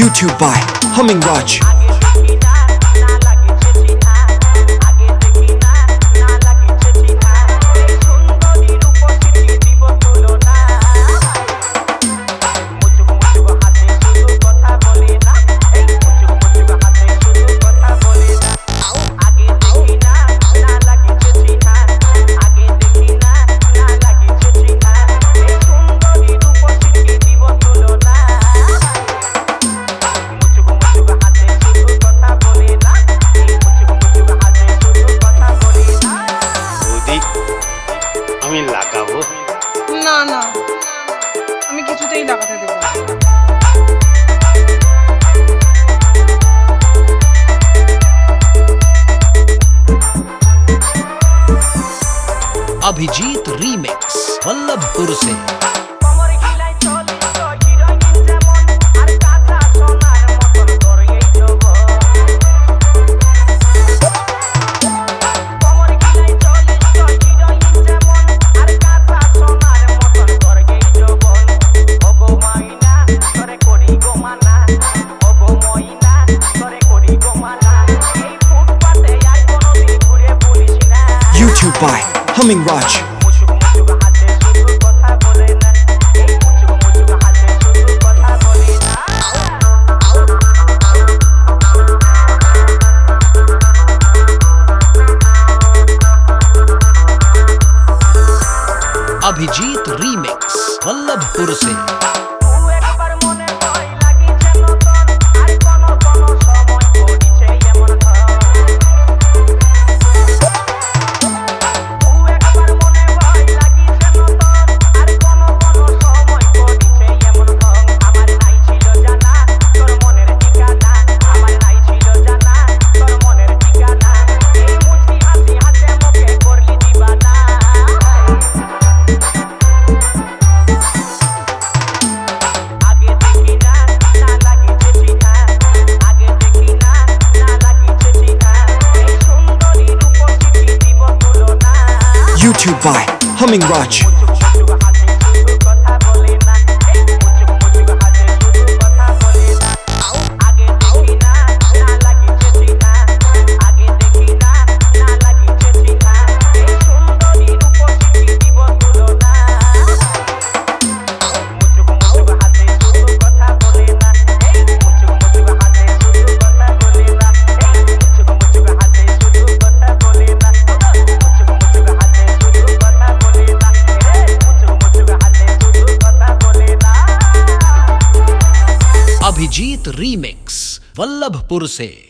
YouTube by Humming Watch. Abhijit remix Pallabpur সে Bye. coming, Raj. Abhijeet remix Vallabhpur से to you by Humming Raj. Abhijeet remix Vallabhpur से